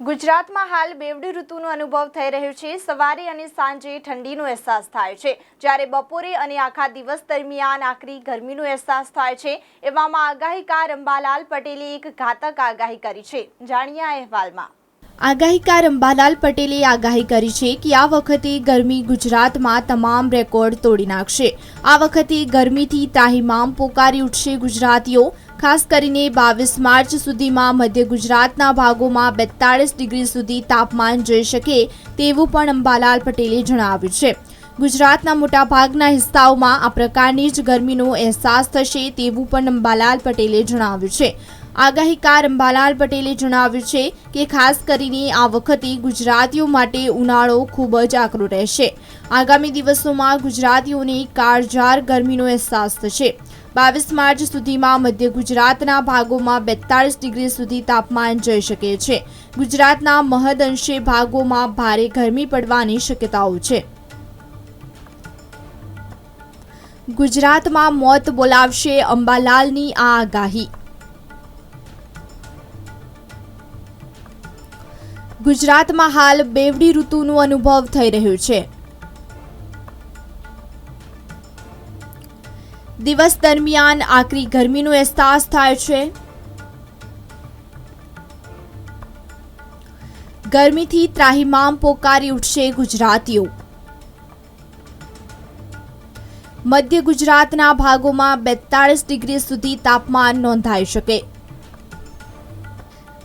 ગુજરાતમાં હાલ બેવડી ઋતુનો અનુભવ થઈ રહ્યો છે. સવારે અને સાંજે ઠંડીનો અહેસાસ થાય છે. જ્યારે બપોરે અને આખા દિવસ દરમિયાન આકરી ગરમીનો અહેસાસ થાય છે. એવામાં આગાહીકાર અંબાલાલ પટેલે એક ઘાતક આગાહી કરી છે. જાણીએ અહેવાલમાં. આગાહીકાર અંબાલાલ પટેલે આગાહી કરી છે કે આ વખતે ગરમી ગુજરાતમાં તમામ રેકોર્ડ તોડી નાખશે. આ વખતે ગરમીથી ત્રાહિમામ પોકારી ઉઠશે ગુજરાતીઓ. ખાસ કરીને બાવીસ માર્ચ સુધીમાં મધ્ય ગુજરાતના ભાગોમાં બેતાળીસ ડિગ્રી સુધી તાપમાન જઈ શકે તેવું પણ અંબાલાલ પટેલે જણાવ્યું છે. ગુજરાતના મોટાભાગના હિસ્સાઓમાં આ પ્રકારની જ ગરમીનો અહેસાસ થશે તેવું પણ અંબાલાલ પટેલે જણાવ્યું છે. આગાહીકાર અંબાલાલ પટેલે જણાવ્યું છે કે ખાસ કરીને આ વખતે ગુજરાતીઓ માટે ઉનાળો ખૂબ જ આકરો રહેશે. આગામી દિવસોમાં ગુજરાતીઓને કાળઝાળ ગરમીનો અહેસાસ થશે. બાવીસ માર્ચ સુધીમાં મધ્ય ગુજરાતના ભાગોમાં બેતાળીસ ડિગ્રી સુધી તાપમાન જઈ શકે છે. ગુજરાતના મહદઅંશે ભાગોમાં ભારે ગરમી પડવાની શક્યતાઓ છે. ગુજરાતમાં મોત બોલાવશે અંબાલાલની આ આગાહી. ગુજરાતમાં હાલ બેવડી ઋતુનો અનુભવ થઈ રહ્યો છે. દિવસ દરમિયાન આકરી ગરમીનો અહેસાસ થાય છે. ગરમીથી ત્રાહિમામ પોકારી ઉઠશે ગુજરાતીઓ. મધ્ય ગુજરાતના ભાગોમાં બેતાળીસ ડિગ્રી સુધી તાપમાન નોંધાઈ શકે.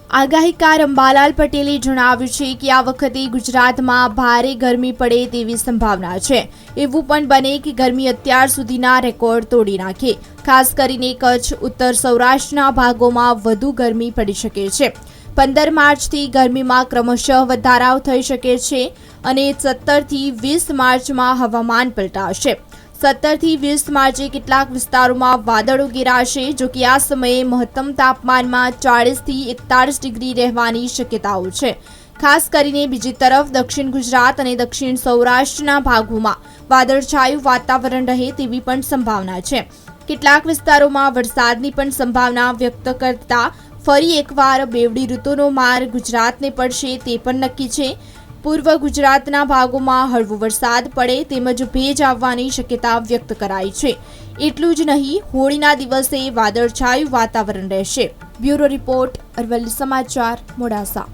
આગાહીકાર અંબાલાલ પટેલે જણાવ્યું છે કે આ વખતે ગુજરાતમાં ભારે ગરમી પડે તેવી સંભાવના છે. એવું પણ બને કે ગરમી અત્યાર સુધીના રેકોર્ડ તોડી નાખે. ખાસ કરીને કચ્છ, ઉત્તર સૌરાષ્ટ્રના ભાગોમાં વધુ ગરમી પડી શકે છે. પંદર માર્ચથી ગરમીમાં ક્રમશઃ વધારાઓ થઈ શકે છે અને સત્તરથી વીસ માર્ચમાં હવામાન પલટાશે. સત્તરથી વીસ માર્ચે કેટલાક વિસ્તારોમાં વાદળો ઘેરાશે, જો કે આ સમયે મહત્તમ તાપમાનમાં ચાળીસથી એકતાળીસ ડિગ્રી રહેવાની શક્યતાઓ છે. ખાસ કરીને બીજી તરફ દક્ષિણ ગુજરાત અને દક્ષિણ સૌરાષ્ટ્રના ભાગોમાં વાદળછાયું વાતાવરણ રહે તેવી પણ સંભાવના છે. કેટલાક વિસ્તારોમાં વરસાદની પણ સંભાવના વ્યક્ત કરતા ફરી એકવાર બેવડી ઋતુનો માર ગુજરાતને પડશે તે પણ નક્કી છે. પૂર્વ ગુજરાતના ભાગોમાં હળવો વરસાદ પડે તેમજ ભેજ આવવાની શક્યતા વ્યક્ત કરાઈ છે. એટલું જ નહીં, હોળીના દિવસે વાદળછાયું વાતાવરણ રહેશે. બ્યુરો રિપોર્ટ અરવલ્લી સમાચાર મોડાસા.